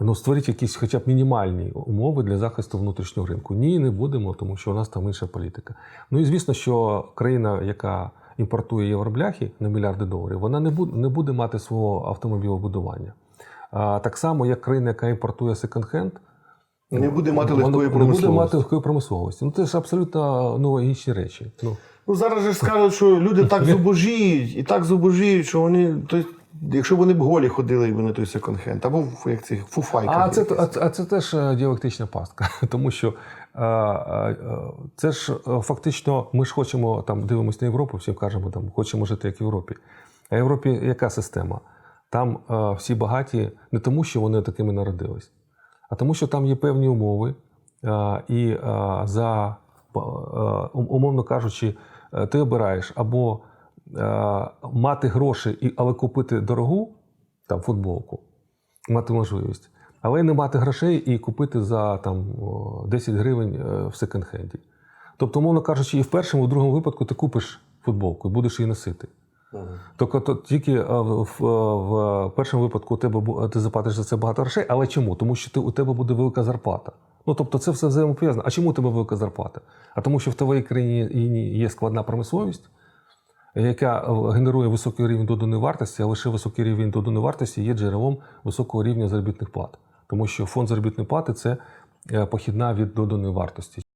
Ну, створіть якісь хоча б мінімальні умови для захисту внутрішнього ринку. Ні, не будемо, тому що у нас там інша політика. Ну і звісно, що країна, яка імпортує євробляхи на мільярди доларів, вона не буде, не буде мати свого автомобілебудування. А, так само, як країна, яка імпортує секонд-хенд, Не буде мати легкої не буде мати легкої промисловості. Ну, це ж абсолютно ну, інші речі. Ну, Ну зараз же скажуть, що люди так зубожіють і так зубожіють, що вони. То, якщо вони б голі ходили б на той секонд-хенд, або як цих фуфайках. А це, а, а це теж е, діалектична пастка, тому що е, е, е, це ж фактично ми ж хочемо там дивимося на Європу, всім кажемо, там хочемо жити як в Європі. А в Європі яка система? Там е, всі багаті не тому, що вони такими народились, а тому, що там є певні умови, е, і е, за ум- умовно кажучи, ти обираєш або мати гроші, але купити дорогу там футболку, мати можливість, але не мати грошей і купити за там, 10 гривень е, в секонд-хенді. Тобто, умовно кажучи, і в першому, і в другому випадку ти купиш футболку і будеш її носити. Тобто то, тільки е, в, в, в першому випадку у тебе ти заплатиш за це багато грошей, але чому? Тому що ти, у тебе буде велика зарплата. Ну тобто це все взаємопов'язано. А чому у тебе велика зарплата? А тому, що в твоїй країні є складна промисловість, яка е, генерує високий рівень доданої вартості, а лише високий рівень доданої вартості є джерелом високого рівня заробітних плат. Тому що фонд заробітної плати це е, похідна від доданої вартості.